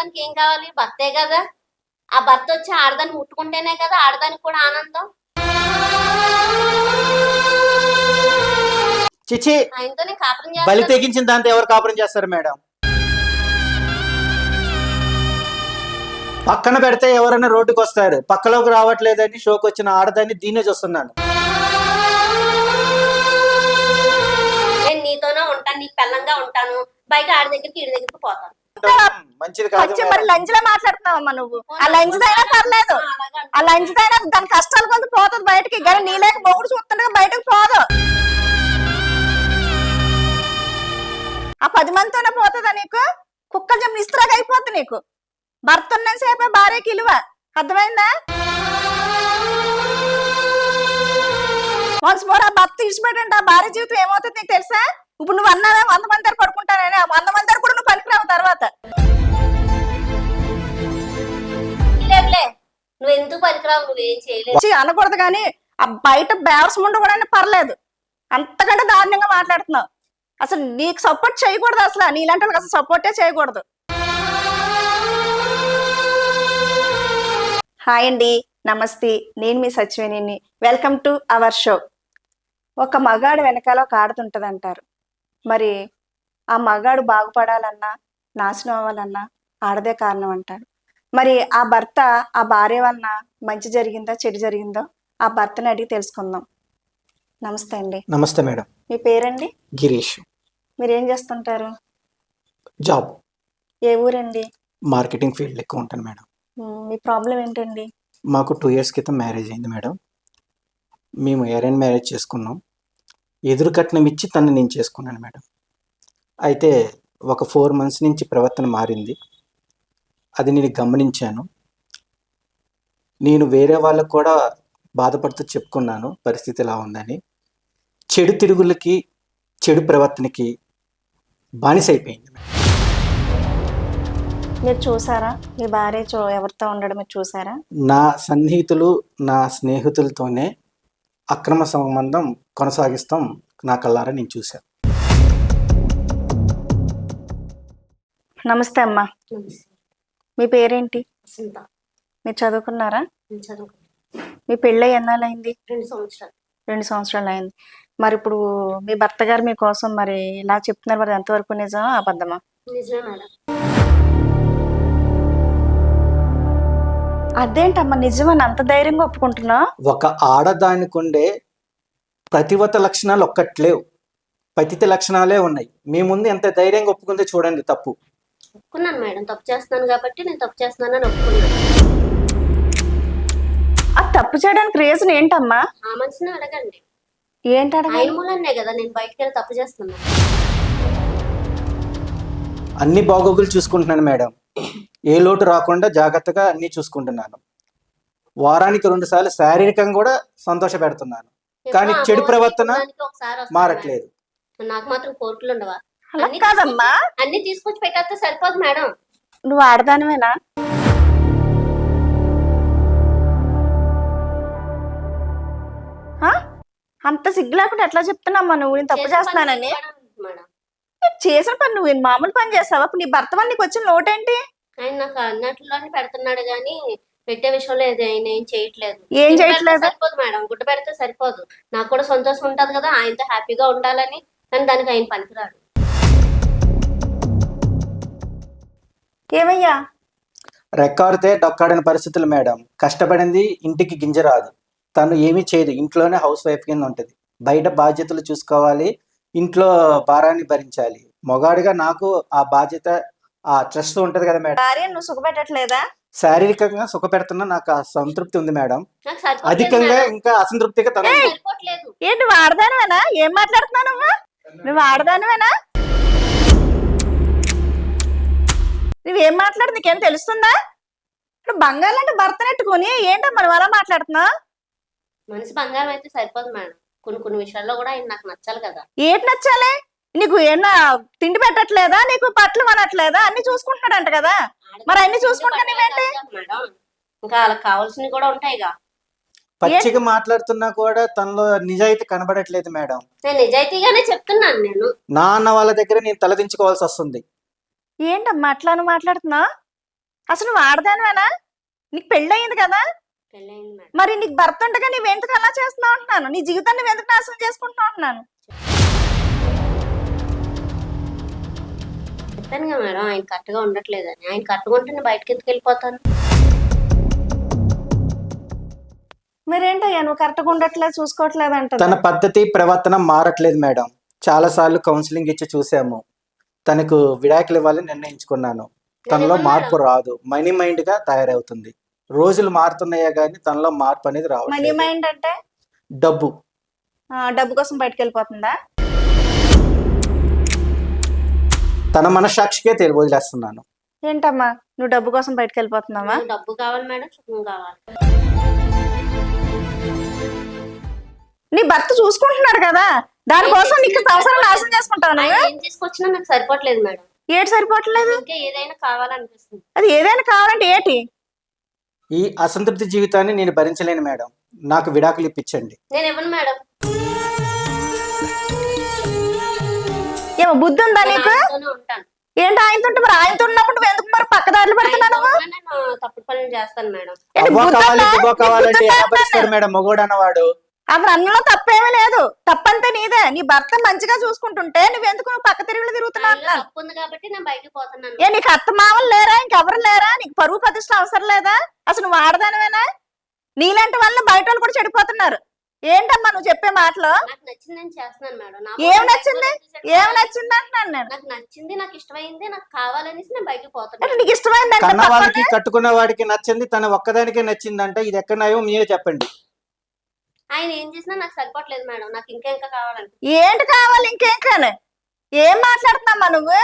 ఆడదానికి ఏం కావాలి? భర్తే కదా. ఆ భర్త వచ్చి ఆడదాన్ని ముట్టుకుంటేనే కదా ఆడదానికి కూడా ఆనందం. చిచి ఆయనతోనే కాపురం బలి చేస్తాను తెగించిన దాంతో ఎవరు కాపురం చేస్తారు మేడం? పక్కన పెడితే ఎవరైనా రోడ్డుకి వస్తారు. పక్కలోకి రావట్లేదని షోకి వచ్చిన ఆడదాన్ని దీన్నే చూస్తున్నాను. నేను నీతోనే ఉంటాను నీకు పెళ్ళంగా ఉంటాను. బయట ఆడి దగ్గరికి ఈడి దగ్గరికి పోతాను. మంచిది కాదు. మరి లంచ్లో మాట్లాడుతున్నావమ్మా నువ్వు. ఆ లంచ్ అయినా పర్లేదు. ఆ, లంచ్ అయినా దాని కష్టాలు కొంత పోతుంది బయటకి. కానీ నీలేక మొగుడు చూస్తుండగా బయటకు పోదు. ఆ పది మందితోనే పోతుందా నీకు? కుక్కలు చెప్పిన ఇస్త్రాగా అయిపోతుంది నీకు. భర్త ఉన్న సేపే భార్యకి విలువ అర్థమైందా? వన్స్ మోర్ ఆ భర్త ఇచ్చిపెట్టండి ఆ భార్య జీవితం ఏమవుతుంది నీకు తెలుసా? ఇప్పుడు నువ్వు అన్నావే వంద మంది దగ్గర పడుకుంటానని? ఆ వంద మంది దగ్గర కూడా నువ్వు పనికిరావు తర్వాత. నువ్వు ఎందుకు పనికిరావు? నువ్వేం చేయలేవు ఛీ, అనకూడదు కానీ ఆ బయట బేవర్స్ ముందు కూడా పర్లేదు. అంతకంటే దారుణంగా మాట్లాడుతున్నావు. అసలు నీకు సపోర్ట్ చేయకూడదు అసలు. నీలాంటి వాళ్ళకి అసలు సపోర్టే చేయకూడదు. హాయ్ అండి. నమస్తే. నేను మీ సచివేణిని వెల్కమ్ టు అవర్ షో ఒక మగాడు వెనకాల ఒక ఆడుతుంటది అంటారు మరి ఆ మగాడు బాగుపడాలన్నా నాశనం అవ్వాలన్నా ఆడదే కారణం అంటారు. మరి ఆ భర్త ఆ భార్య వలన మంచి జరిగిందో చెడు జరిగిందో? ఆ భర్తని అడిగి తెలుసుకుందాం. నమస్తే అండి. నమస్తే మేడం. మీ పేరండి? గిరీష్. మీరు ఏం చేస్తుంటారు? జాబ్. ఏ ఊరండి? మార్కెటింగ్ ఫీల్డ్ ఎక్కువ ఉంటాను మేడం. మీ ప్రాబ్లం ఏంటండి? మాకు టూ ఇయర్స్ క్రితం మ్యారేజ్ అయింది మేడం. మేము అరేంజ్ మ్యారేజ్ చేసుకున్నాం. ఎదురు కట్నం ఇచ్చి తను నేను చేసుకున్నాను మేడం. అయితే ఒక ఫోర్ మంత్స్ నుంచి ప్రవర్తన మారింది. అది నేను గమనించాను. నేను వేరే వాళ్ళకు కూడా బాధపడుతూ చెప్పుకున్నాను పరిస్థితి ఎలా ఉందని. చెడు తిరుగులకి చెడు ప్రవర్తనకి బానిస అయిపోయింది మీరు చూసారా? మీ భార్య ఎవరితో ఉండడం మీరు చూసారా? నా సన్నిహితులు నా స్నేహితులతోనే అక్రమ సంబంధం కొనసాగిస్తాం. నా కల్లారా నేను చూశాను నమస్తే అమ్మా. మీ పేరేంటి. మీరు చదువుకున్నారా. మీ పెళ్ళి ఎన్నాళ్ళైంది రెండు సంవత్సరాలు. రెండు సంవత్సరాలు అయింది మరి ఇప్పుడు మీ భర్త గారు మీకోసం మరి ఇలా చెప్తున్నారు మరి ఎంతవరకు నిజమా అబద్ధమా? అదేంటమ్మా నిజమని అంత ధైర్యంగా ఒప్పుకుంటున్నా ఒక ఆడదానికి ఉండే ప్రతివత లక్షణాలు ఒక్కట్లేవు. పతిత లక్షణాలే ఉన్నాయి. మీ ముందు ఎంత ధైర్యంగా ఒప్పుకుందో చూడండి తప్పు. ఒప్పుకున్నాను మేడం. తప్పు చేస్తున్నాను కాబట్టి నేను తప్పు చేస్తున్నానని ఒప్పుకున్నాను. ఆ తప్పు చేయడానికి రీజన్ ఏంటమ్మా? ఆ మనిషిని అడగండి. ఏంటి అడగాలి? ఆయన మూలనే కదా నేను బయటికి వెళ్ళి తప్పు చేస్తున్నాను అన్ని బాగోగులు చూసుకుంటున్నాను మేడం. ఏ లోటు రాకుండా జాగ్రత్తగా అన్ని చూసుకుంటున్నాను. వారానికి రెండు సార్లు శారీరకంగా కూడా సంతోష పెడుతున్నాను కానీ చెడు ప్రవర్తన మారట్లేదు. నాకు మాత్రం కోరికలు ఉండవా? అలా కాదమ్మా తీసుకొచ్చి- అన్ని తీసుకొచ్చి పెట్టేస్తే సరిపోదు మేడం. నువ్వు ఆడదానివేనా? ఆ? అంత సిగ్గు లేకుండా ఎట్లా చెప్తున్నామ్మా నువ్వు? నేను తప్పు చేస్తున్నానని. చేసిన పని నువ్వు మామూలు పని చేస్తావా అప్పుడు నీ భర్త నీకు వచ్చిన లోటేంటి? ఆయన నాకు అన్నట్లోనే పెడుతున్నాడు కానీ పెట్టే విషయంలో ఆయన ఏం చేయట్లేదు. ఏం చేయట్లేదు? సరిపోదు మేడం. గుడ్డ పెడితే సరిపోదు. నాకు కూడా సంతోషం ఉంటది కదా ఆయనతో హ్యాపీగా ఉండాలని కానీ దానికి ఆయన పనికిరాడు. ఏమయ్యా? రెక్కాడితే డొక్కాడని పరిస్థితులు మేడం. కష్టపడింది ఇంటికి గింజ రాదు. తను ఏమీ చేయదు. ఇంట్లోనే హౌస్ వైఫ్ కింద ఉంటుంది. బయట బాధ్యతలు చూసుకోవాలి. ఇంట్లో భారాన్ని భరించాలి. మొగాడిగా నాకు ఆ బాధ్యత ఆ ట్రస్ట్ ఉంటది కదా మేడం. భార్య నువ్వు సుఖపెట్టట్లేదా? శారీరకంగా సుఖ పెడుతున్నా నాకు ఆ సంతృప్తి ఉంది మేడం. అధికంగా. ఇంకా అసంతృప్తిగా తన ఏ నువ్వు ఆడదానివేనా? ఏం మాట్లాడుతున్నావు నువ్వు ఆడదానివేనా? నువ్వేం మాట్లాడు నీకేం తెలుస్తుందా? ఇప్పుడు బంగాళ అంటే భర్త నెట్టుకొని ఏంటమ్మా నువ్వు అలా మాట్లాడుతున్నావు? మనిషి బంగారం అయితే సరిపోదు మేడం. కొన్ని కొన్ని విషయాల్లో కూడా ఆయన నాకు నచ్చాలి కదా. ఏంటి నచ్చాలి? నీకు ఏమన్నా తిండి పెట్టట్లేదా? నీకు బట్టలు కొనట్లేదా? అన్ని చూసుకుంటున్నాడంట కదా. మరి అన్ని చూసుకుంటా నీవేంటి? మేడం. ఇంకా వాళ్ళకి కావాల్సినవి కూడా ఉంటాయిగా. పచ్చిగా మాట్లాడుతున్నా కూడా తనలో నిజాయితీ కనబడట్లేదు మేడం. నేను నిజాయితీగానే చెప్తున్నాను నేను. నా అన్న వాళ్ళ దగ్గర నేను తలదించుకోవాల్సి వస్తుంది. ఏంటమ్మా అట్లా నువ్వు మాట్లాడుతున్నావు? అసలు నువ్వు ఆడదానివేనా? నీకు పెళ్ళయింది కదా? పెళ్ళయింది మేడం. మరి నీకు భర్త ఉండగా నువ్వు ఎందుకు అలా చేస్తున్నావు అంటున్నాను? నీ జీవితాన్ని ఎందుకు నాశనం చేసుకుంటున్నావు అంటున్నాను? చెప్పాను కదా మేడం ఆయన కరెక్ట్గా ఉండట్లేదని. ఆయన కరెక్ట్గా ఉంటే నేను బయటకి ఎందుకు వెళ్ళిపోతాను? మరేంటయ్యా నువ్వు కరెక్ట్గా ఉండట్లేదు చూసుకోవట్లేదు అంట తన పద్ధతి ప్రవర్తన మారట్లేదు మేడం. చాలాసార్లు కౌన్సిలింగ్ ఇచ్చి చూసాము. తనకు విడాకులు ఇవ్వాలని నిర్ణయించుకున్నాను. తనలో మార్పు. రాదు. మనీ మైండ్గా తయారవుతుంది. రోజులు మారుతున్నాయా కానీ తనలో మార్పు అనేది మనీ రావట్లేదు మైండ్ అంటే? డబ్బు. ఆ, డబ్బు కోసం బయటకు వెళ్ళిపోతుందా? తన మనసాక్షికే తెలియ వదిలేస్తున్నాను. ఏంటమ్మా? నువ్వు డబ్బు కోసం బయటకు వెళ్ళిపోతున్నావా డబ్బు కావాలి మేడం సుఖం కావాలి. నీ భర్త చూసుకుంటున్నాడు కదా? దానికోసం నీకు సంవత్సరం నాశనం చేసుకుంటావు నువ్వు? ఏం తీసుకొచ్చినా నాకు సరిపోవట్లేదు మేడం. ఏటి సరిపోవట్లేదు? ఇంకా ఏదైనా కావాలనిపిస్తుంది. అది ఏదైనా కావాలంటే ఏటి? ఈ అసంతృప్తి జీవితాన్ని నేను భరించలేను మేడం. నాకు విడాకులు ఇప్పించండి. నేను ఇవ్వను మేడం. ఏమో బుద్ధి ఉందా నీకు? ఏంటి ఆయనతో ఉంటే మరి? ఆయనతో ఉన్నప్పుడు నువ్వు ఎందుకు మరి పక్కదారులు పెడుతున్నావు ఆయనతో నువ్వు? ఉన్నా నేను తప్పుడు పనులు చేస్తాను మేడం. ఏంటి అవ్వ బుద్ధి కావాలి ఉందా? దివ్వ నీకు కావాలంటే బుద్ధి ఎలా ఉందా? భరిస్తాడు మేడం? మొగోడు అన్నవాడు. అసలు అన్నలో తప్పేమీ లేదు. తప్పంతా నీదే. నీ భర్త మంచిగా చూసుకుంటుంటే నువ్వెందుకు నువ్వు పక్క తిరుగులు తిరుగుతున్నావు ఆయనలో అంటున్నాను. తప్పు ఉంది కాబట్టి నేను బయటకు పోతున్నాను ఏ నీకు అత్త మామలు లేరా? ఇంకెవరు లేరా? నీకు పరువు ప్రతిష్ట అవసరం లేదా? అసలు నువ్వు ఆడదానివేనా? నీలాంటి వల్ల బయట వాళ్ళు కూడా చెడిపోతున్నారు. ఏంటమ్మా నువ్వు చెప్పే మాటలు? నాకు చేస్తున్నాను మేడం. నా ఏం నచ్చింది? ఏం. నచ్చింది అంటున్నాను నేను? నాకు నచ్చింది నాకు ఇష్టమైంది నాకు కావాలనేసి నేను బయటకు అంటే కన్న పక్కనే- వాళ్ళకి కట్టుకున్న వాడికి నచ్చింది తన ఒక్కదానికే నచ్చిందంటే ఇది ఎక్కడ నయం? మీరే చెప్పండి. ఆయన ఏం చేసినా నాకు సరిపోవట్లేదు మేడం. నాకు ఇంకా ఇంకా కావాలంటే ఏంటి కావాలి ఇంకేం కానీ ఏం మాట్లాడుతున్నామ్మా నువ్వు?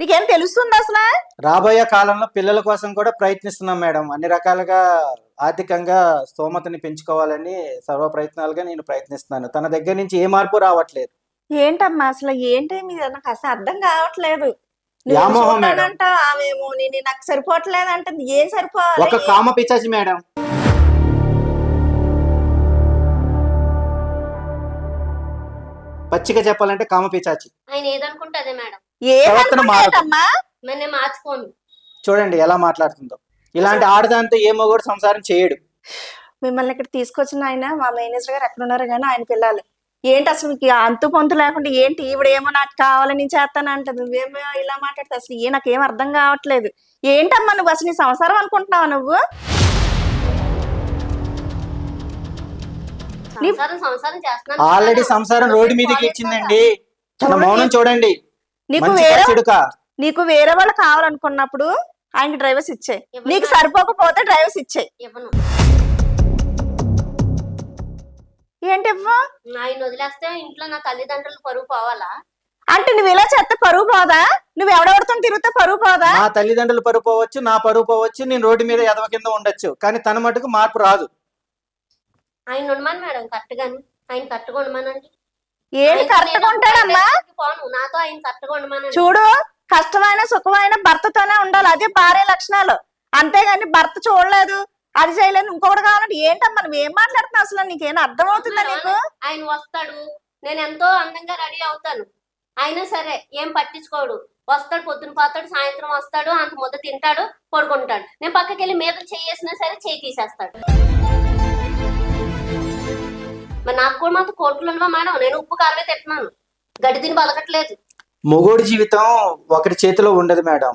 నీకేం తెలుస్తుంది అసలు? రాబోయే కాలంలో పిల్లల కోసం కూడా ప్రయత్నిస్తున్నాం మేడం. అన్ని రకాలుగా ఆర్థికంగా స్తోమతని పెంచుకోవాలని సర్వ ప్రయత్నాలుగా నేను ప్రయత్నిస్తున్నాను. తన దగ్గర నుంచి ఏ మార్పు రావట్లేదు. ఏంటమ్మా అసలు? ఏంటి మీరు? నాకు అసలు అర్థం కావట్లేదు. వ్యామోహం మేడం. చూడాలంట ఆమెమో. నేను నాకు సరిపోవట్లేదు అంటే ఏం సరిపోవాలి? ఒక కామ పిచాచి మేడం. పచ్చిగా చెప్పాలంటే కామ పిచాచి ఆయన ఏదనుకుంటే అదే మేడం. ఏమనుకుంటాడమ్మా మార్చుకోను చూడండి ఎలా మాట్లాడుతుందో. ఇలాంటి ఆడదాంతో ఏమో కూడా సంసారం చేయడు. మిమ్మల్ని ఇక్కడ తీసుకొచ్చిన ఆయన మా మేనేజర్ గారు ఎక్కడ ఉన్నారు కానీ ఆయన పిల్లలు. ఏంటి అసలు మీకు అంతు పొంతు లేకుండా ఏంటి? ఈవిడ ఏమో నాకు కావాలని నేను చేస్తాను అంటది. నువ్వేమో ఇలా మాట్లాడితే అసలు ఏ నాకేం అర్థం కావట్లేదు. ఏంటమ్మా నువ్వు అసలు నీ సంసారం అనుకుంటున్నావా నువ్వు? ఆల్రెడీ. సంసారం రోడ్డు మీదకి ఇచ్చిందండి. తన చూడండి. మౌనం చూడండి. నీకు వేరే చెడుక నీకు వేరే వాళ్ళు కావాలనుకున్నప్పుడు ఆయనకి డ్రైవర్స్ ఇచ్చే. ఇవ్వను. నీకు. సరిపోకపోతే డ్రైవర్స్ ఇచ్చే. ఇవ్వను. ఏంటి? ఆయన వదిలేస్తే ఇంట్లో నా తల్లిదండ్రులు పరువు పోవాలా? అంటే నువ్వు ఇలా చెత్త పరువు పోదా? నువ్వు ఎవడెవడితో తిరిగితే పరువు పోదా? నా తల్లిదండ్రులు పరువు పోవచ్చు నా పరువు పోవచ్చు నేను రోడ్డు మీద ఎదవ కింద ఉండొచ్చు కానీ తన మటుకు మార్పు రాదు. ఆయన ఉండమని మేడం కరెక్ట్ గాని. ఆయన కరెక్ట్గా ఉండమనండి. ఆయనతో కరెక్ట్గా ఉంటాడమ్మా? పోను. నాతో ఆయన కరెక్ట్గా చూడు కష్టమైన సుఖమైన భర్తతోనే ఉండాలి. అదే భార్య లక్షణాలు. అంతేగాని భర్త చూడలేదు అది చేయలేదు ఇంకొకటి కావాలంటే ఏంటమ్మా? నువ్వు ఏం మాట్లాడుతున్నావు అసలు? నీకేం అర్థం అవుతుందా నీకు? ఆయన వస్తాడు. నేను ఎంతో అందంగా రెడీ అవుతాను. అయినా సరే ఏం పట్టించుకోడు. వస్తాడు పొద్దున పోతాడు సాయంత్రం వస్తాడు అంత ముద్ద తింటాడు పడుకుంటాడు. నేను పక్కకి వెళ్ళి మీద చేసినా సరే చేయి తీసేస్తాడు. మరి నాకు కూడా మాత్రం కోరుకులు ఉండవా మేడం? నేను ఉప్పు కారమే తింటున్నాను. గడ్డి తిని బతకట్లేదు మొగోడి జీవితం ఒకటి చేతిలో ఉండదు మేడం.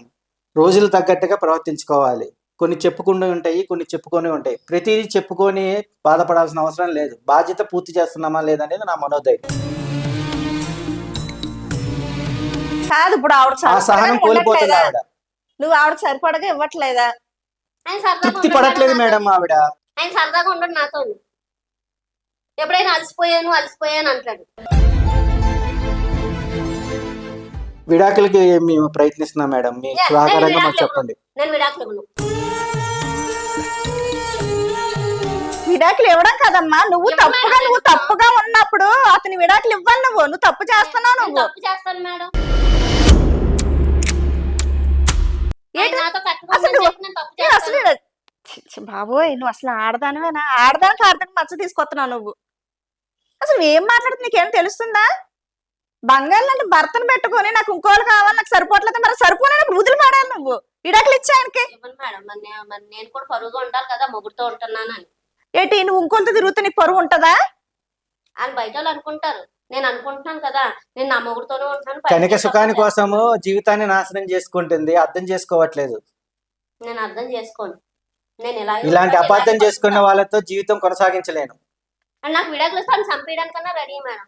రోజులు తగ్గట్టుగా ప్రవర్తించుకోవాలి. కొన్ని చెప్పుకుంటూ ఉంటాయి కొన్ని చెప్పుకొని ఉంటాయి. ప్రతిదీ చెప్పుకొని బాధపడాల్సిన అవసరం లేదు. బాధ్యత పూర్తి చేస్తున్నామా లేదనేది నా మనోదయం కాదు ఇప్పుడు ఆవిడ సహనం కోల్పోతుంది? ఆవిడ. నువ్వు ఆవిడ సరిపడగా ఇవ్వట్లేదా? ఆయన సరదాగా తృప్తి ఉండడు పడట్లేదు. మేడం ఆవిడ. ఆయన సరదాగా ఉండడు నాతో ఎప్పుడైనా అలసిపోయాను అలసిపోయాను అంటాడు. విడాకులకి మేము ప్రయత్నిస్తున్నాం మేడం. మీ నేను మాకు చెప్పండి. నేను విడాకులు ఇవ్వను. విడాకులు ఇవ్వడం కదమ్మా నువ్వు తప్పుగా. నువ్వు తప్పుగా ఉన్నప్పుడు అతని విడాకులు ఇవ్వాలి నువ్వు. నువ్వు తప్పు చేస్తున్నావు నేను నువ్వు. తప్పు చేస్తాను మేడం. ఏంటి? ఆయన నాతో అసలు కట్టుకోమని నువ్వు- చెప్పి నేను తప్పు నేను అసలు చేస్తాను. ఛీ, ఛీ, బాబోయ్ నువ్వు అసలు ఆడదానివేనా? ఆడదానికి ఆడదానికి మచ్చ తీసుకొస్తున్నావు నువ్వు. అసలు నువ్వు ఏం మాట్లాడుతుంది నీకేం తెలుస్తుందా? బంగారు లాంటి భర్తను పెట్టుకొని నాకు ఇంకోళ్ళు కావాలి నాకు సరిపోవట్లేదు మరి సరిపోలేనప్పుడు వదిలి పడాలి నువ్వు. ఇడాకులు ఇచ్చా ఆయనకి? నేను కూడా ఉండాలి కదా మొగుడుతో ఉంటున్నానని ఏంటి నువ్వు ఇంకోళ్ళతో తిరుగుతూ నీకు పరువు ఉంటుందా? వాళ్ళు బయట వాళ్ళు అనుకుంటారు. నేను అనుకుంటున్నాను కదా నేను నా మొగుడుతోనే ఉంటున్నాను బయటికి కనిక సుఖాని. కోసము జీవితాన్ని నాశనం చేసుకుంటుంది అర్థం చేసుకోవట్లేదు. నేను అర్థం చేసుకోను. నేను ఇలా ఇలాంటి అబద్ధం చేసుకున్న వాళ్ళతో జీవితం కొనసాగించలేను. అండ్ నాకు విడాకులు ఇస్తే ఆయన చంపేయడానికన్నా రెడీ మేడం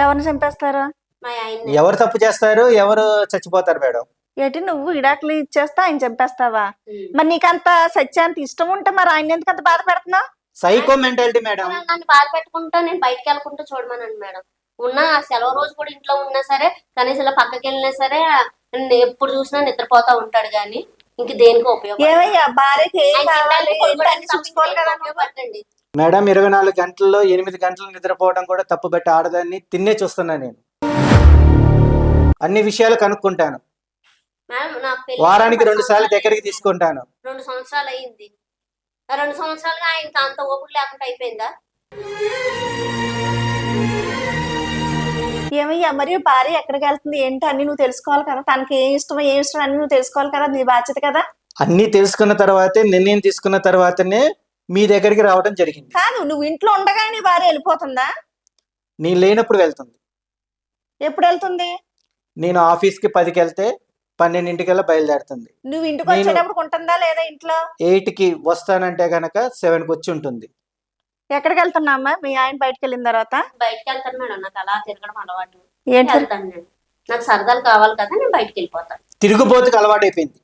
ఎవరిని చంపేస్తారు? మా ఆయన ఎవరు తప్పు చేస్తారు? ఎవరు చచ్చిపోతారు మేడం? ఏంటి నువ్వు ఇడాకులు ఇచ్చేస్తా ఆయన చంపేస్తావా? మరి నీకు అంత సత్యాంత ఇష్టం ఉంటే మరి ఆయన ఎందుకు అంత బాధ పెడుతున్నావు? Psycho mentality madam. నన్ను బాధ పెట్టుకుంటా నేను బయటకు వెళ్ళకుంటూ చూడమనండి మేడం. ఉన్న ఆ సెలవు రోజు కూడా ఇంట్లో ఉన్నా సరే కనీసం ఇలా పక్కకి వెళ్ళినా సరే ఎప్పుడు చూసినా నిద్రపోతా ఉంటాడు కానీ ఇంక దేనికి ఉపయోగం. మేడం ఇరవై నాలుగు గంటల్లో ఎనిమిది గంటలు నిద్రపోవడం కూడా తప్పు పెట్టి ఆడదాన్ని తిన్నే చూస్తున్నా నేను. అన్ని విషయాలు కనుక్కుంటాను. వారానికి రెండు సార్లు దగ్గరికి. తీసుకుంటాను. రెండు సంవత్సరాలు అయింది. రెండు సంవత్సరాలుగా ఆయనకి అంత ఓపిక లేకుండా అయిపోయిందా? ఏమయ్యా? మరి భార్య ఎక్కడికి వెళ్తుంది? ఏంటి? అన్ని నువ్వు తెలుసుకోవాలి కదా. తనకి ఏం ఇష్టమో ఏం ఇష్టం అన్ని నువ్వు తెలుసుకోవాలి కదా. నీ బాధ్యత కదా? అన్ని తెలుసుకున్న తర్వాతే నిర్ణయం తీసుకున్న తర్వాతనే మీ దగ్గరికి రావడం జరిగింది. కాదు నువ్వు ఇంట్లో ఉండగానే నీ భార్య వెళ్ళిపోతుందా? నేను లేనప్పుడు వెళ్తుంది. ఎప్పుడు వెళ్తుంది? నేను ఆఫీస్కి పదికి వెళ్తే పన్నెండింటికల్లా బయలుదేరుతుంది. నువ్వు ఇంటికి నేను- వచ్చేటప్పుడు ఉంటుందా లేదా ఇంట్లో? ఎయిట్కి వస్తానంటే గనక సెవెన్కి వచ్చి ఉంటుంది. ఎక్కడికి వెళ్తున్నామ్మా మీ ఆయన బయటకు వెళ్ళిన తర్వాత? బయటకు వెళ్తాను మేడం. నాకు అలా తిరగడం అలవాటు. ఏంటి? వెళ్తాను నేను నాకు సరదాలు కావాలి కదా నేను బయటకు వెళ్ళిపోతాను తిరుగుబోతుకు అలవాటైపోయింది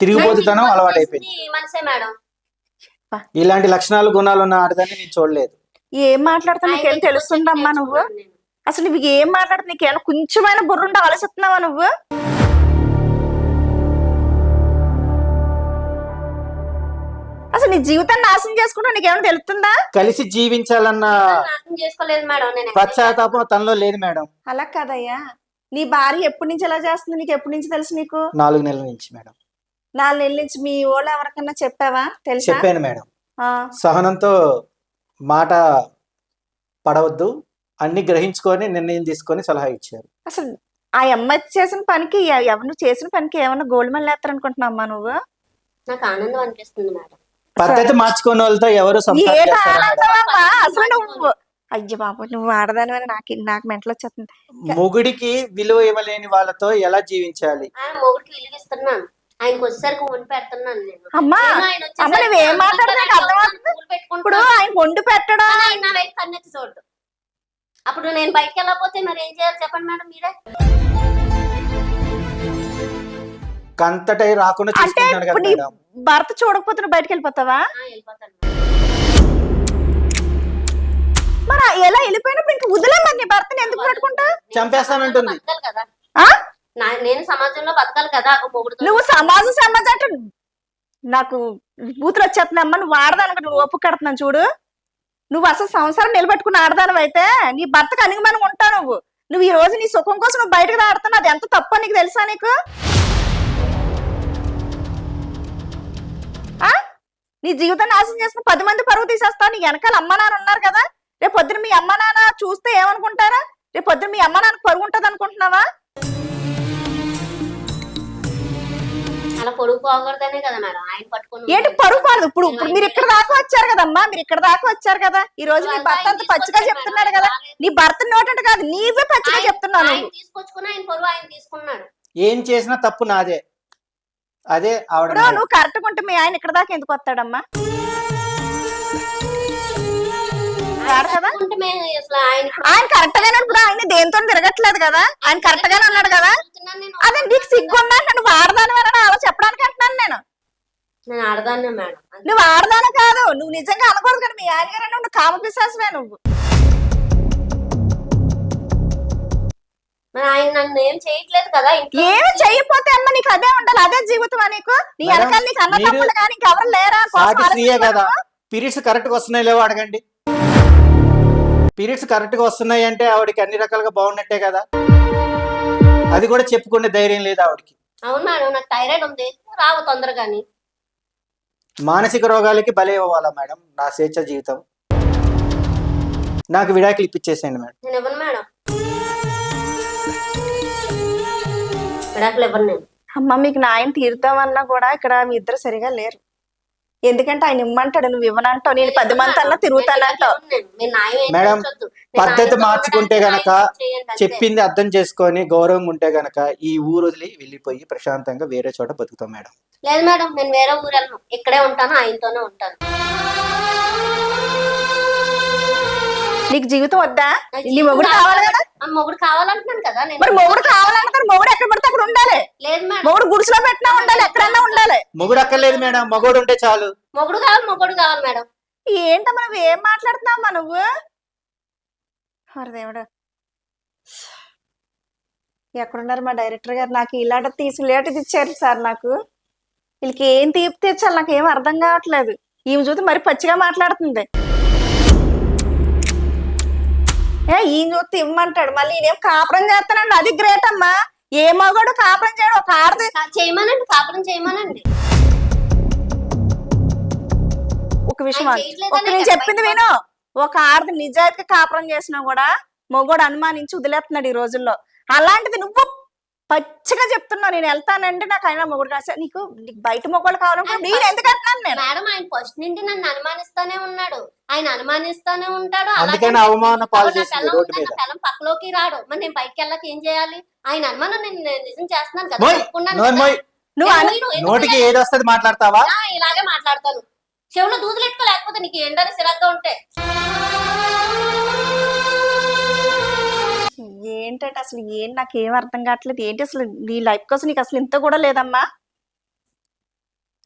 తిరుగుబోతుతనం అలవాటైపోయింది. ఈ మనిషే మేడం. ఇలాంటి లక్షణాలు గుణాలు ఉన్న ఆడదాన్ని నేను చూడలేదు. ఏం మాట్లాడుతున్నా నీకేం తెలుస్తుందమ్మా నువ్వు? నేను. అసలు నువ్వు ఏం మాట్లాడుతున్నా నీకేమైనా కొంచెమైనా బుర్రుండి ఆలోచిస్తున్నావా నువ్వు? అసలు నీ జీవితాన్ని నాశనం చేసుకుంటా నీకేమైనా తెలుస్తుందా? కలిసి జీవించాలన్న నాశనం చేసుకోలేదు మేడం నేను పశ్చాత్తాపం తనలో లేదు మేడం. అలా కాదయ్యా. నీ భార్య ఎప్పటి నుంచి ఎలా చేస్తుంది? నీకు ఎప్పటి నుంచి తెలుసు నీకు? నాలుగు నెలల నుంచి మేడం. నాలుగు నెలల నుంచి మీ ఓళ్ళు ఎవరికన్నా చెప్పావా? తెలుసా? చెప్పాను మేడం. ఆ, సహనంతో మాట పడవద్దు. అన్ని గ్రహించుకొని నిర్ణయం తీసుకొని సలహా ఇచ్చారు. అసలు ఆ అమ్మాయి చేసిన పనికి ఎ- ఎవరు చేసిన పనికి ఏమన్నా గోల్డ్ మెడల్ వేస్తారనుకుంటున్నావా నువ్వు? నాకు ఆనందం అనిపిస్తుంది మేడం. పద్ధతి మార్చుకున్న వాళ్ళతో ఎవరు సంసారం చేస్తారా? ఆనందమమ్మా అసలు నువ్వు అయ్యో బాబు నువ్వు ఆడదాని నాకు నాకు మెంటలు వచ్చేస్తుంది. మొగుడికి విలువ ఇవ్వలేని వాళ్ళతో ఎలా జీవించాలి? ఆయన మొగుడికి విలువిస్తున్నాను ఆయనకు వచ్చేసరికి వండి పెడుతున్నాను నేను. అమ్మా నేను ఆయన వచ్చేసరికి నువ్వేం మాట్లాడుతున్నావు? పెట్టుకుంటాను. ఇప్పుడు ఆయన వండి పెట్టడం కానీ ఆయన నా వైపు కన్నెత్తి అప్పుడు నేను బయటకు వెళ్ళకపోతే మరి ఏం చేయాలి? చెప్పండి మేడం మీరే. కంతటై రాకుండా అంటే చూసుకుంటాడు కదా ఇప్పుడు నీ మేడం. భర్త చూడకపోతే బయటకు వెళ్ళిపోతావా. మరి. ఎలా వెళ్ళిపోయినప్పుడు ఇంక వదిలే మరి నీ భర్తని ఎందుకు పెట్టుకుంటా? చంపేస్తానంటుంది. సమాజంలో బతకాలి కదా. ఆ? నా- నేను సమాజంలో బతకాలి కదా నువ్వు సమాజం సమాజం అంటే నాకు బూతులు వచ్చేస్తున్నామ్మా నువ్వు ఆడదానికి నువ్వు ఒప్పు కడుతున్నాను చూడు. నువ్వు అసలు సంసారం నిలబెట్టుకుని ఆడదాను అయితే నీ భర్తకు అణిగిమని ఉంటావు నువ్వు. నువ్వు ఈ రోజు నీ సుఖం కోసం నువ్వు బయటకు ఆడుతున్నావు అది ఎంత తప్ప నీకు తెలుసా నీకు? నీ జీవితాన్ని నాశనం చేసుకుని పది మంది పరువు తీసేస్తావు. నీ వెనకాల అమ్మ నాన్న ఉన్నారు కదా. రేపు పొద్దున మీ అమ్మ నాన్న చూస్తే ఏమనుకుంటారా? రేపు పొద్దున మీ అమ్మ నాన్నకు పరువు ఉంటుంది అనుకుంటున్నావా? అలా పొడుగు పోకూడదనే కదా మేడం ఆయన పట్టుకుని ఏంటి పరువు పడదు ఇప్పుడు ఇప్పుడు మీరు ఇక్కడ దాకా వచ్చారు కదమ్మా. మీరు ఇక్కడ దాకా వచ్చారు కదా. ఈ రోజు నీ భర్త అంత పచ్చిగా చెప్తున్నాడు కదా. నీ భర్త నోటంట కాదు. నీవే పచ్చిగా చెప్తున్నావు ఆయన నువ్వు తీసుకొచ్చుకుని ఆయన పొరుగు ఆయన తీసుకున్నాడు. ఏం చేసినా తప్పు నాదే. అదే ఆవిడ ఇప్పుడు. నువ్వు కరెక్ట్ ఉంటే మీ ఆయన ఇక్కడ దాకా ఎందుకు వస్తాడమ్మా? రాడు కదా ఉంటే మేము అసలు ఆయన ఆయన కరెక్ట్ గానే ఇప్పుడు ఆయన దేంతో తిరగట్లేదు కదా? ఆయన కరెక్ట్ గానే ఉన్నాడు కదా? నేను. అదే నీకు సిగ్గుందా నన్ను వాడదాని వలన అలా చెప్పడానికి అంటున్నాను నేను. నేను ఆడదాన్నే మేడం. అంతే. నువ్వు ఆడదాని కాదు నువ్వు నిజంగా అనకూడదు కానీ మీ ఆయన గారు నువ్వు కామ పిశాసమే నువ్వు. మరి ఆయన నన్ను ఏం చేయట్లేదు కదా ఇంట్లో ఏమి చెయ్యపోతే అమ్మ నీకు అదే ఉండాలి అదే జీవితం నీకు? నీ వెనకాల నీకు అన్న తమ్ముడు కానీ ఇంకెవరు లేరా? సాటి స్త్రీయే కదా. పీరియడ్స్ కరెక్ట్గా వస్తున్నాయి లేవో అడగండి. పీరియడ్స్ కరెక్ట్గా వస్తున్నాయి అంటే ఆవిడకి అన్ని రకాలుగా బాగున్నట్టే కదా. అది కూడా చెప్పుకునే ధైర్యం లేదు ఆవిడకి. అవును మేడం నాకు థైరాయిడ్ ఉంది. రావు తొందరగాని. మానసిక రోగాలకి బలి ఇవ్వాలా మేడం నా స్వేచ్ఛ జీవితం? నాకు విడాకులు ఇప్పించేసేయండి మేడం. నేను ఇవ్వను మేడం. విడాకులు ఇవ్వను నేను అమ్మ మీకు న్యాయం తీరుతామన్నా కూడా ఇక్కడ మీ ఇద్దరు సరిగా లేరు. ఎందుకంటే ఆయన ఇమ్మంటాడు నువ్వు ఇవ్వనంటావు నేను పది మంది అన్నా తిరుగుతానంటావు మేడం, పద్ధతి మార్చుకుంటే గనక. చెప్పింది అర్థం చేసుకొని గౌరవం ఉంటే గనక ఈ ఊరు వదిలి వెళ్ళిపోయి ప్రశాంతంగా వేరే చోట బతుకుతాం మేడం. లేదు మేడం నేను వేరే ఊరు వెళ్ళను ఇక్కడే ఉంటాను ఆయనతోనే ఉంటాను. నీకు జీవితం వద్దా? నా మొగుడు కావాలి కదా? ఆ మొగుడు కావాలంటున్నాను కదా నేను. మరి మొగుడు కావాలంటారు మొగుడు ఎక్కడ పడితే అక్కడ ఉండాలి. లేదు మేడం. మొగుడు గుడిసెలో పెట్టినా ఉండాలి ఎక్కడన్నా ఉండాలి. మొగుడు అక్కర్లేదు మేడం మగోడు ఉంటే చాలు. మొగుడు కావాలి మొగుడు కావాలి మేడం. ఏంటమ్మా నువ్వు? ఏం మాట్లాడుతున్నావమ్మా నువ్వు? దేవుడు. ఎక్కడున్నారు మా డైరెక్టర్ గారు? నాకు ఇలాంటి తీసి లేటది ఇచ్చారు సార్ నాకు. వీళ్ళకి ఏం తీపి తెచ్చాలి నాకు ఏం అర్థం కావట్లేదు. ఈమె చూస్తే మరి పచ్చిగా మాట్లాడుతుంది. ఈయన చూస్తే ఇమ్మంటాడు మళ్ళీ ఈయనేం కాపురం చేస్తానండి? అది గ్రేట్ అమ్మా. ఏ మగోడు కాపురం చేయడం? ఒక ఆడది. చేయమనండి కాపురం చేయమనండి. ఒక విషయం ఒక నేను చెప్పింది విను. ఒక ఆడది నిజాయితీగా కాపురం చేసినా కూడా మొగోడు అనుమానించి వదిలేస్తున్నాడు ఈ రోజుల్లో. అలాంటిది నువ్వు పచ్చిగా చెప్తున్నావు నేను వెళ్తానంటే నాకు అయినా మొగుడు సార్, నీకు నీకు బయట మొగోడు కావాలనుకో నేను ఎందుకు అంటున్నాను నేను? మేడం ఆయన ఫస్ట్ నుండి నన్ను అనుమానిస్తానే ఉన్నాడు. ఆయన అనుమానిస్తానే ఉంటాడు. అలాగే అందుకని అవమాన పక్కలోకి రాడు. మరి నేను బయటకి వెళ్ళక ఏం చేయాలి? ఆయన అనుమానం నేను నిజం చేస్తున్నాను కదా. నువ్వు నోటికి? ఏది వస్తుంది మాట్లాడతావా? ఆ, ఇలాగే మాట్లాడతాను. చెవులో దూదులు ఎట్టుకో లేకపోతే నీకు ఏంటని సిరగ్గా ఉంటే. ఏంటంటే అసలు ఏం నాకు ఏం అర్థం కావట్లేదు. ఏంటి అసలు నీ లైఫ్ కోసం నీకు అసలు ఇంత కూడా లేదమ్మా?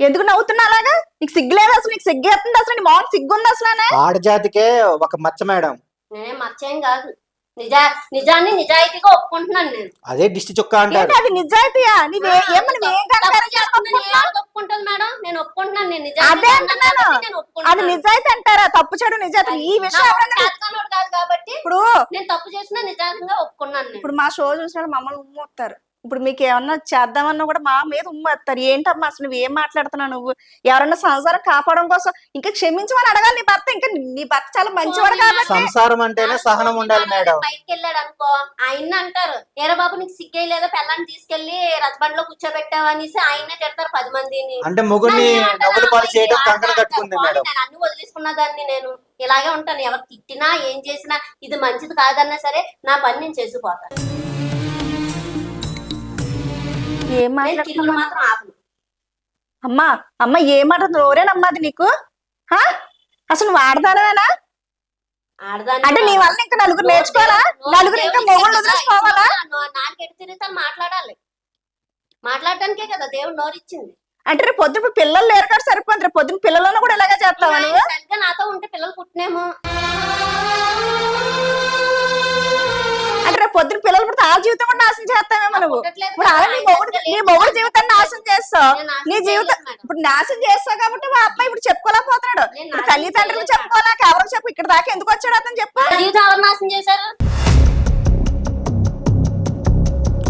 ఎందుకు నవ్వుతున్నా అలాగా? నీకు సిగ్గు లేదు అసలు? నీకు సిగ్గేస్తుంది అసలు? నీ మామూలు సిగ్గు ఉంది అసలు ఆడజాతికే ఒక మచ్చ మేడం. నేనేం మర్చేం కాదు. నిజా నిజాన్ని నిజాయితీగా ఒప్పుకుంటున్నాను నేను. అదే దిష్టి చుక్క అంటారు. ఏంటి అది నిజాయితీయా? నీవే ఏమని ఏం తప్పు చేసుకుంటున్నావు? ఒప్పుకుంటుంది మేడం నేను ఒప్పుకుంటున్నాను నేను అదే నిజాయితీగా ఉన్నాను అంటున్నాను. కాబట్టి నేను అది ఒప్పుకుంటున్నాను. నిజాయితీ అంటారా? తప్పు చెడు నిజాయితీ. ఈ నా విషయం వాడు ఎవరన్నా చేతకానోడు కాదు కాబట్టి ఇప్పుడు నేను తప్పు చేసినా నిజాయితీగా ఒప్పుకున్నాను నేను. ఇప్పుడు మా షో చూసినప్పుడు మమ్మల్ని ఉమ్మొత్తారు ఇప్పుడు మీకు ఏమన్నా చేద్దామన్నా కూడా మా మీద ఉమ్మేస్తారు ఏంటమ్మా అసలు నువ్వు ఏం మాట్లాడుతున్నావు నువ్వు? ఎవరన్నా సంసారం కాపాడడం కోసం ఇంకా క్షమించమని అడగాలి నీ భర్త. ఇంకా నీ భర్త చాలా మంచివాడు కాబట్టి సంసారం అంటేనే సహనం ఉండాలి మేడం. బయటకు వెళ్ళాడు అనుకో ఆయన అంటారు. ఏరా బాబు నీకు సిగ్గే లేదా? పిల్లని తీసుకెళ్ళి రథబండిలో కూర్చోబెట్టావు అనేసి ఆయన్నే తిడతారు పది మందిని. అంటే ఏమంటారు? నవ్వులు పాలు చేయడం కంకణ కట్టుకుంది మేడం. నేను అన్ని వదిలేసుకున్న దాన్ని నేను ఇలాగే ఉంటాను. ఎవరు తిట్టినా ఏం చేసినా ఇది మంచిది కాదన్నా సరే నా పని నేను చేసిపోతాను ఏం మాత్రం అమ్మా అమ్మ ఏం మాట్లాడుతున్నావు ఓరేనమ్మా అది నీకు. హా? అసలు నువ్వు ఆడదానవేనా? అంటే నీ వల్ల ఇంకా నలుగురు నేర్చుకోవాలా? నోరు నలుగురు ఇంకా మొగుళ్ళు కదా, వదిలేసుకోవాలా తిరుగుతాను మాట్లాడాలి. మాట్లాడటానికే కదా దేవుడు నోరు ఇచ్చింది అంటే రేపు పొద్దున పిల్లలు లేరు కాబట్టి సరిపోతుంది. రేపు పొద్దున పిల్లలను కూడా ఇలాగే చేస్తావా నువ్వు? సరిగ్గా నాతో ఉంటే పిల్లలు పుట్టినేమో. జీవితం కూడా నాశనం చేస్తావేమో నువ్వు ఇప్పుడు అలా నీ మొగుడు నీ. జీవితాన్ని నాశనం చేస్తావు. నీ జీవితం. ఇప్పుడు నాశనం చేస్తావు కాబట్టి మా అబ్బాయి ఇప్పుడు చెప్పుకోలేకపోతున్నాడు. నేను ఇప్పుడు తల్లిదండ్రులు చేయలేదు చెప్పుకోవాలా ఎవరికి చెప్పు? ఇక్కడ దాకా ఎందుకు వచ్చాడు అతను చెప్పు? జీవితం ఎవరు నాశనం చేశారు?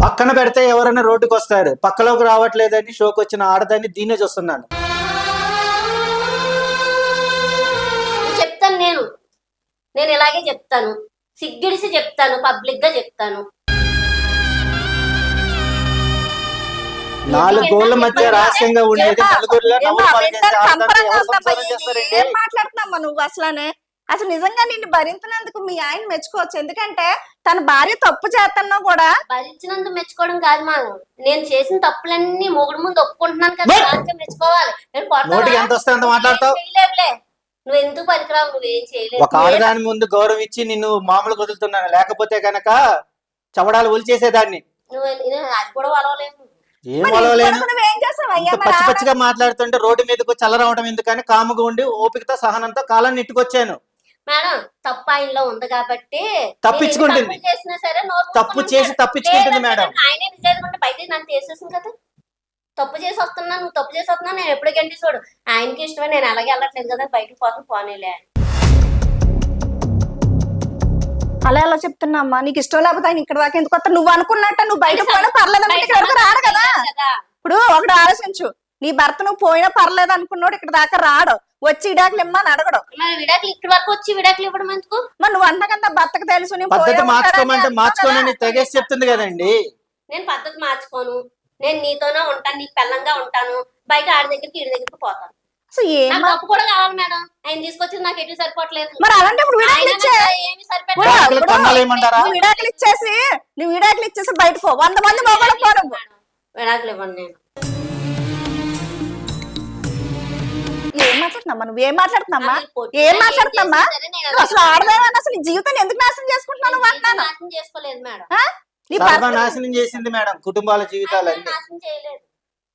పక్కన పెడితే ఎవరైనా రోడ్డుకి వస్తారు పక్కలోకి రావట్లేదని షోకి వచ్చిన ఆడదాన్ని దీన్నే చూస్తున్నాను. చెప్తాను నేను. నేను ఇలాగే చెప్తాను. సిగ్గిడిసి చెప్తాను పబ్లిక్గా చెప్తాను. నాలుగు గోళ్ళ మధ్య రహస్యంగా ఉండేది నలుగురిలో ఎవరు సంసారం? చేస్తారండి ఏం మాట్లాడుతున్నామ్మా నువ్వు అసలనే? అసలు నిజంగా నిన్ను భరించినందుకు మీ ఆయన మెచ్చుకోవచ్చు. ఎందుకంటే తన భార్య తప్పు చేస్తున్నా కూడా భరించినందుకు మెచ్చుకోవడం కాదు మా నేను చేసిన తప్పులన్నీ మొగుడు ముందు ఒప్పుకుంటున్నాను కదా మరి- మెచ్చుకోవాలి. నేను కొడతావా? నోటికి ఎంత వస్తే అంత మాట్లాడతావు? నువ్వేం చేయలేవులే. నువ్వు ఎందుకు పనికిరావు? నువ్వేం చేయలేవు. ఒక ఆడదాని ముందు గౌరవం ఇచ్చి నిన్ను మామూలు వదులుతున్నాను లేకపోతే గనక చవడాలు ఒలిచేసేదాన్ని. నువ్వు నేను అది కూడా వలవలేదు ఏం పచ్చి పచ్చిగా మాట్లాడుతుంటే రోడ్డు మీదకు చల్లరవడం ఎందుకని కాముగా ఉండి ఓపికతో సహనంతో కాలాన్ని నెట్టుకొచ్చాను మేడం తప్పు ఆయనలో ఉంది కాబట్టి తప్పించుకుంటుంది. చేసినా సరే తప్పు చేసి. తప్పించుకుంటుంది మేడం. ఆయనే నన్ను తీసేసింది కదా. తప్పు చేసి వస్తున్నా నువ్వు తప్పు చేసి వస్తున్నా నేను ఎప్పుడు గంటి చూడు ఆయనకి ఇష్టమే నేను అలాగే వెళ్ళట్లేదు కదా బయటకు పోతాను పోనీలే అలా ఎలా చెప్తున్నామ్మా? నీకు ఇష్టం లేకపోతే ఆయన ఇక్కడ దాకా ఎందుకు వస్తా నువ్వు అనుకున్నట్ట నువ్వు బయట పోయినా పర్లేదు ఇక్కడ వరకు రాడు కదా. ఇప్పుడు ఒకటి ఆలోచించు. నీ భర్త నువ్వు పోయినా పర్లేదు అనుకున్నాడు ఇక్కడ దాకా రాడు. వచ్చి ఇడాకులు ఇమ్మని అడగడు. మరి విడాకులు ఇక్కడ వరకు వచ్చి విడాకులు ఇవ్వడం ఎందుకు? మరి నువ్వు అంతకంత భర్తకు తెలుసు నేను పద్ధతి పోయే ఉంటానని మార్చుకోమంటే అంటున్నావు మార్చుకోనని కదా. తెగేసి చెప్తుంది కదండి. నేను పద్ధతి మార్చుకోను. నేను నీతోనే ఉంటాను నీకు పెళ్ళంగా ఉంటాను. బయట ఆడి దగ్గరికి ఈడి దగ్గరికి పోతాను. అసలు ఏం నాకు మా- డబ్బు కూడా కావాలి మేడం. ఆయన తీసుకొచ్చి నాకు ఎటు సరిపోవట్లేదు. మరి విడాకులు ఇచ్చే ఏమీ? నువ్వు విడాకులు ఇచ్చేసి నువ్వు విడాకులు ఇచ్చేసి బయట పో. వంద మంది మొగలు విడాకులు ఇవ్వను నేను. ఏం నువ్వు ఏం అది పొట్టిగా ఏం ఏం మాట్లాడుతున్నామ్మా చేసినా సరే నేను నువ్వు అసలు అసలు నీ జీవితాన్ని ఎందుకు నాశనం చేసుకుంటున్నావు నువ్వు నేను అంటున్నాను? నాశనం చేసుకోలేదు మేడం. ఆ? నీ భర్త సర్వనాశనం చేసింది మేడం కుటుంబాల జీవితాలన్నీ. నాశనం చేయలేదు.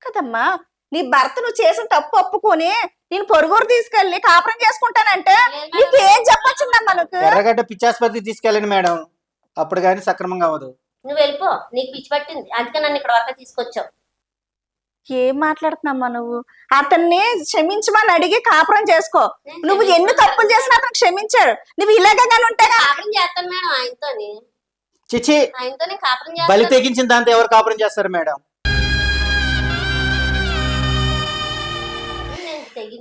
కదమ్మా? నీ భర్త నువ్వు చేసిన తప్పు ఒప్పుకొని నేను పొరుగురు తీసుకెళ్ళి కాపురం చేసుకుంటానంటే నీకు. ఏం చెప్పొచ్చిందమ్మా నువ్వు? ఎర్రగడ్డ పిచ్చాసుపత్రికి తీసుకెళ్ళండి మేడం. అప్పుడు కానీ సక్రమంగా అవ్వదు. నువ్వు వెళ్ళిపో. నీకు పిచ్చి పట్టింది. అందుకే నన్ను ఇక్కడ వరకు తీసుకొచ్చావు. ఏం మాట్లాడుతున్నామ్మా నువ్వు? అతన్ని క్షమించమని అడిగి కాపురం చేసుకో. నువ్వు ఎన్ని తప్పులు చేసినా అతను క్షమించాడు. నువ్వు ఇలాగే కానీ ఉంటేగా కాపురం చేస్తాను మేడం ఆయనతోని. చిచి ఆయనతోనే కాపురం బలి చేస్తాను తెగించిన దాంతో ఎవరు కాపురం చేస్తారు మేడం?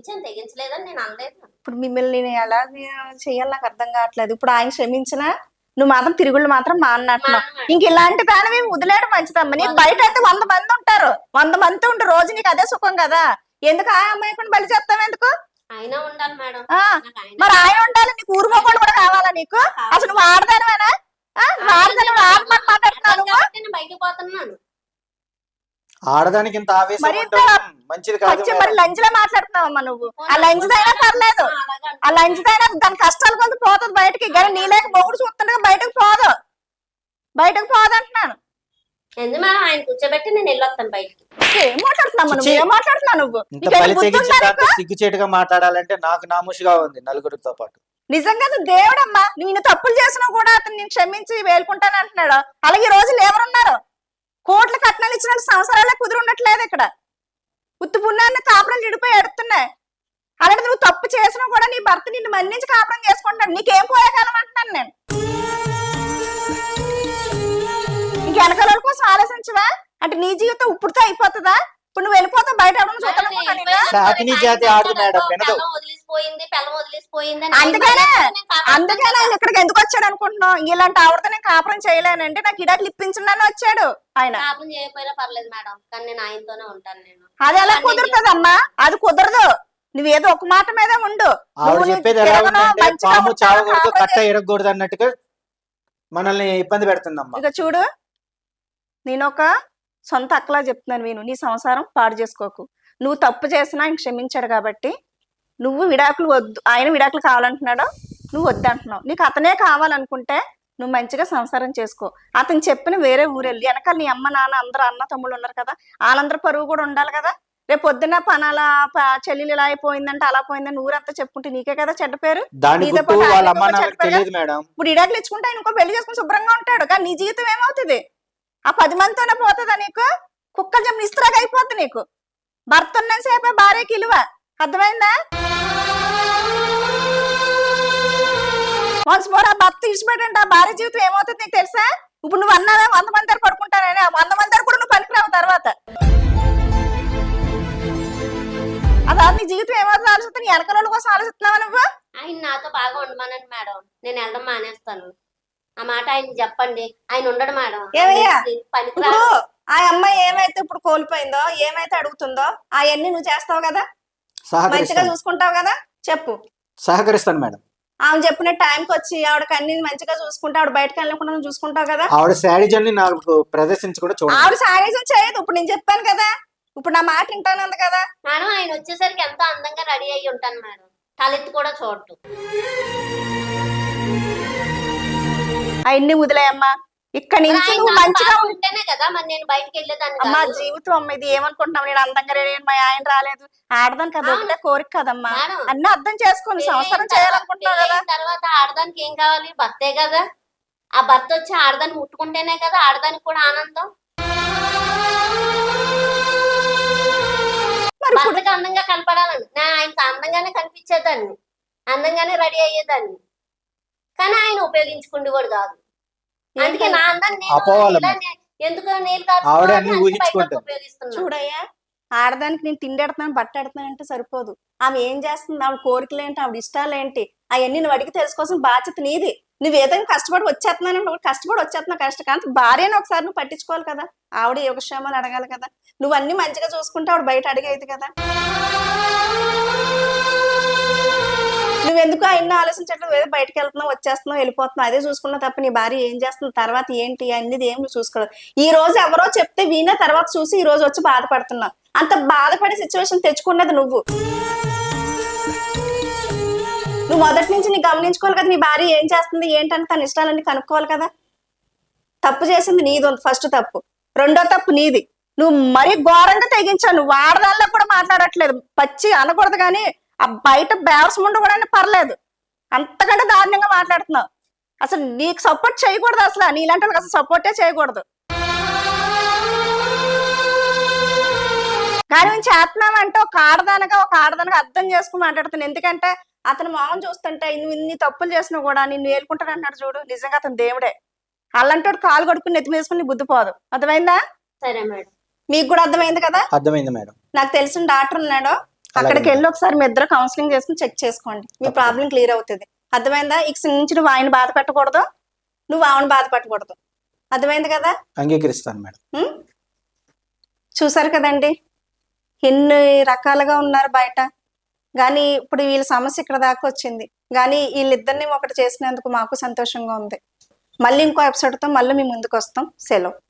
తెగించాను తెగించలేదని నేను అనలేదు. ఇప్పుడు మిమ్మల్ని నేను ఎలా చేయాలి నాకు అర్థం కావట్లేదు. ఇప్పుడు ఆయన క్షమించినా నువ్వు మాత్రం తిరుగుళ్ళు మాత్రం మానను. ఇంక ఇలాంటి దానివి వదిలేయడం మంచిదమ్మా. నీకు బయట అయితే వంద మంది ఉంటారు. వంద మంది ఉంటే రోజు నీకు అదే సుఖం కదా. ఎందుకు ఆ అమ్మాయి కూడా బలి చెప్తావు ఎందుకు? అయినా ఉండాలి మేడం. ఆయన మరి ఆయన ఉండాలి. నీకు ఊరుమోకుండా కూడా కావాలా నీకు? అసలు నువ్వు ఆడదానివేనా? ఆడదాని ఆడమని మాట్లాడుతున్నావు నువ్వు? కాబట్టి నేను బయటకు పోతున్నాను. ఆడదానికి ఇంత ఆవేశం మరి ఇంత ఉండడం మంచిది కాదు వచ్చి మరి మేడం. లంచ్లో మాట్లాడుతున్నావమ్మా నువ్వు? ఆ లంచ్దైనా పర్లేదు. అలాగే ఆ లంచ్దైనా దాని కష్టాలు కొంత పోతుంది బయటికి. కానీ నీలేక మొగుడు చూస్తుండగా బయటకు పోదు. బయటకు పోదు అంటున్నాను. ఎందుకు మేడం ఆయన కూర్చోబెట్టి నేను వెళ్ళొస్తాను బయటికి. ఏం మాట్లాడుతున్నావు నువ్వు. ఏం మాట్లాడుతున్నావు నువ్వు? ఇంత నీకేమైనా బలి బుద్ధి తెగించిన ఉందా దాంతో నీకు? సిగ్గుచేటుగా మాట్లాడాలంటే నాకు నాముషిగా ఉంది నలుగురితో పాటు. నిజంగా నువ్వు దేవుడమ్మా. నువ్వు ఇన్ని తప్పులు చేసినా కూడా అతను నేను క్షమించి వేలుకుంటాను అంటున్నాడు. అలాగే ఈ రోజులు ఎవరున్నారు కోట్ల కట్నాలు ఇచ్చిన సంవత్సరాలే కుదిరి ఉండట్లేదు ఇక్కడ. ఉత్తి పుణ్యాన్ని కాపురం విడిపోయి ఎడుతున్నాయి. అలాంటి నువ్వు తప్పు చేసినా కూడా నీ భర్త నిన్ను మన్నించి కాపురం చేసుకుంటాడు. నీకేం పోయే కాలం అంటున్నాను నేను. ఇంక వెనకాల కోసం ఆలోచించవా? అంటే నీ జీవితం ఇప్పుడుతో అయిపోతుందా? ఇప్పుడు నువ్వు వెళ్ళిపోతావు బయట ఎవరైనా చూద్దాం మేడం, అనుకుంటున్నాను నేను శాకిని జాతి ఆడదు మేడం, వినదు. పెళ్ళం వదిలిసిపోయింది పెళ్ళం వదిలిసిపోయింది అందుకనే నేను అందుకనే ఆయన ఇక్కడికి ఎందుకు వచ్చాడు అనుకుంటున్నావు? ఇలాంటి ఆవిడతో నేను కాపురం చేయలేనంటే నాకు ఇడాకులు ఇప్పించండి వచ్చాడు ఆయన. కాపురం చేయకపోయినా పర్లేదు మేడం కానీ నేను ఆయనతోనే ఉంటాను నేను. అది ఎలా కుదురుతుందమ్మా? అది కుదరదు. నువ్వేదో ఒక మాట మీద ఉండు. కట్ట ఎరగకూడదు అన్నట్టుగా మనల్ని ఇబ్బంది పెడుతుందమ్మా. ఇక చూడు. నేను ఒక సొంత అక్కలా చెప్తున్నాను విను నీ సంసారం పాడు చేసుకోకు. నువ్వు తప్పు చేసినా ఆయన క్షమించాడు కాబట్టి నువ్వు విడాకులు వద్దు ఆయన విడాకులు కావాలంటున్నాడు? నువ్వు వద్దంటున్నావు. నీకు అతనే కావాలనుకుంటే నువ్వు మంచిగా సంసారం చేసుకో. అతను చెప్పిన వేరే ఊరెళ్ళి వెనకాల నీ అమ్మ నాన్న అందరూ అన్న తమ్ముళ్ళు ఉన్నారు కదా వాళ్ళందరూ పరువు కూడా ఉండాలి కదా. రేపు పొద్దున్న పనాల చెల్లెలు ఇలా అయిపోయిందంటే అలా పోయిందని ఊరంతా చెప్పుకుంటే నీకే కదా చెడ్డ పేరు? వాళ్ళ ఇప్పుడు ఇడాకులు ఇచ్చుకుంటే ఆయన ఇంకో పెళ్ళి చేసుకుని శుభ్రంగా ఉంటాడు. కానీ నీ జీవితం ఏమవుతుంది? ఆ పది మందితోనే పోతుందా నీకు? కుక్కలు చెప్పిన ఇస్త్రాగా అయిపోద్ది నీకు. భర్త ఉన్న సేపే భార్యకి ఇలువ. అర్థమైందా? వన్స్ మోర్ ఆ భర్త ఇచ్చిపెట్టండి ఆ భార్య జీవితం ఏమవుతుంది నీకు తెలుసా? ఇప్పుడు నువ్వు అన్నావే వంద మంది దగ్గర పడుకుంటానని. ఆ వంద మంది దగ్గర కూడా నువ్వు పనికిరావు తర్వాత. అదా నీ జీవితం ఏమవుతుంది ఆలోచిస్తా నీ వెనకాల కోసం ఆలోచిస్తున్నావా నువ్వు? ఆయన నాతో బాగా ఉండమనండి మేడం. నేను వెళ్ళడం మానేస్తాను. ఆ మాట ఆయన చెప్పండి. ఆయన ఉండడు మేడం. ఏమయ్యా? పనికి ఇప్పుడు ఆ అమ్మాయి ఏమైతే ఇప్పుడు కోల్పోయిందో ఏమైతే అడుగుతుందో అవన్నీ నువ్వు చేస్తావు కదా? మంచిగా చూసుకుంటావు కదా? చెప్పు. సహకరిస్తాను మేడం. ఆమె చెప్పిన టైంకి వచ్చి ఆవిడకి అన్ని మంచిగా చూసుకుంటా ఆవిడ బయటకు వెళ్ళకుండా చూసుకుంటావు కదా? ఆవిడ శాడిజన్ని నాకు ప్రదర్శించి కూడా చూడండి. ఆవిడ సారీజం చేయదు. ఇప్పుడు నేను చెప్పాను కదా. ఇప్పుడు నా మాట వింటానంది కదా. మేడం ఆయన వచ్చేసరికి ఎంతో అందంగా రెడీ అయ్యి ఉంటాను మేడం. తలెత్తి కూడా చూడటు. అవన్నీ వదిలేయమ్మా. ఇక్కడ నుంచి నువ్వు మంచిగా. ఉంటేనే కదా మరి నేను బయటకు వెళ్ళేదాన్ని అమ్మా. జీవితం అమ్మ ఇది ఏమనుకుంటున్నావు? నేను అందంగా రెడీ మా ఆయన రాలేదు. ఆడదాని కదా. ఒకటే కోరిక కదమ్మా. అన్ని అర్థం సంసారం తర్వాత- చేయాలనుకుంటున్నావు కదా. తర్వాత ఆడదానికి ఏం కావాలి? భర్తే కదా. ఆ భర్త వచ్చి ఆడదాన్ని ముట్టుకుంటేనే కదా ఆడదానికి కూడా ఆనందం. మరి ఇప్పుడు అందంగా కనపడాలని. నేను ఆయనకి అందంగానే కనిపించేదాన్ని. అందంగానే రెడీ అయ్యేదాన్ని. కానీ ఆయన ఉపయోగించుకుండేవాడు కాదు. అందుకే నా అపోవాలమ్మ. నే- ఎందుకు నీళ్ళు కాదు ఆవిడే అన్ని ఊహించుకుంటుంది. ఉపయోగిస్తున్నాను చూడయ్యా ఆడదానికి నేను తిండి ఎడుతున్నాను బట్ట ఎడుతున్నాను అంటే సరిపోదు. ఆమె ఏం చేస్తుంది? ఆవిడ కోరికలు ఏంటి? ఆవిడ ఇష్టాలు ఏంటి? అవన్నీ నువ్వు అడిగి తెలుసుకోవాల్సిన బాధ్యత నీది. నువ్వు ఏదైనా కష్టపడి వచ్చేస్తున్నాను కష్టపడి వచ్చేస్తున్నావు కష్టం కానీ భార్యను ఒకసారి నువ్వు పట్టించుకోవాలి కదా. ఆవిడ యోగక్షేమాలు అడగాలి కదా. నువ్వు అన్ని మంచిగా చూసుకుంటే ఆవిడ బయట అడిగేది కదా. నువ్వు ఎందుకు ఆయన ఆలోచించట్లేదు? ఏదో బయటకు వెళ్తున్నావు వచ్చేస్తున్నావు వెళ్ళిపోతున్నావు అదే చూసుకున్న తప్ప నీ భార్య ఏం చేస్తుంది? తర్వాత ఏంటి? అన్ని ఏం చూసుకోలేదు. ఈ రోజు ఎవరో చెప్తే వీణ తర్వాత చూసి ఈ రోజు వచ్చి బాధపడుతున్నావు. అంత బాధపడే సిచ్యువేషన్ తెచ్చుకున్నది నువ్వు. నువ్వు మొదటి నుంచి నీ గమనించుకోవాలి కదా నీ భార్య ఏం చేస్తుంది ఏంటని తన ఇష్టాలన్నీ కనుక్కోవాలి కదా. తప్పు చేసింది నీది ఫస్ట్ తప్పు. రెండో తప్పు నీది. నువ్వు మరీ ఘోరంగా తెగించావు. నువ్వు ఆడదాల్లో కూడా మాట్లాడట్లేదు. పచ్చి అనకూడదు కానీ ఆ బయట బేవర్స్ ముందు కూడా పర్లేదు. అంతకంటే దారుణంగా మాట్లాడుతున్నావు. అసలు నీకు సపోర్ట్ చేయకూడదు అసలు. నీలాంటి వాళ్ళకి అసలు సపోర్టే చేయకూడదు. కానీ మేము చేస్తున్నామంటే ఒక ఆడదానగా ఒక ఆడదానగా అర్థం చేసుకుని మాట్లాడుతున్నాను. ఎందుకంటే అతను మొహం చూస్తుంటే నువ్వు ఇన్ని తప్పులు చేసినా కూడా నిన్ను ఏలుకుంటాడు అన్నాడు చూడు. నిజంగా అతను దేవుడే. అలాంటి కాలు కొడుకుని నెత్తి వేసుకుని బుద్ధి పోదు. అర్థమైందా? సరే మేడం. మీకు కూడా అర్థమైంది కదా? అర్థమైంది మేడం. నాకు తెలిసిన డాక్టర్ ఉన్నాడు. అక్కడికి. వెళ్ళి ఒకసారి మీ ఇద్దరు కౌన్సిలింగ్ చేసుకుని చెక్ చేసుకోండి. మీ. ప్రాబ్లం క్లియర్ అవుతుంది. అర్థమైందా? ఇక నుంచి నువ్వు ఆయన బాధ పెట్టకూడదు. నువ్వు ఆమెను బాధ పెట్టకూడదు. అర్థమైంది కదా? అంగీకరిస్తాను మేడం? చూసారు కదండి? ఎన్ని రకాలుగా ఉన్నారు బయట. కానీ ఇప్పుడు వీళ్ళ సమస్య ఇక్కడ దాకా వచ్చింది. కానీ వీళ్ళిద్దరిని ఒకటి చేసినందుకు మాకు సంతోషంగా ఉంది. మళ్ళీ ఇంకో ఎపిసోడ్తో మళ్ళీ మీ ముందుకు వస్తాం. సెలవు.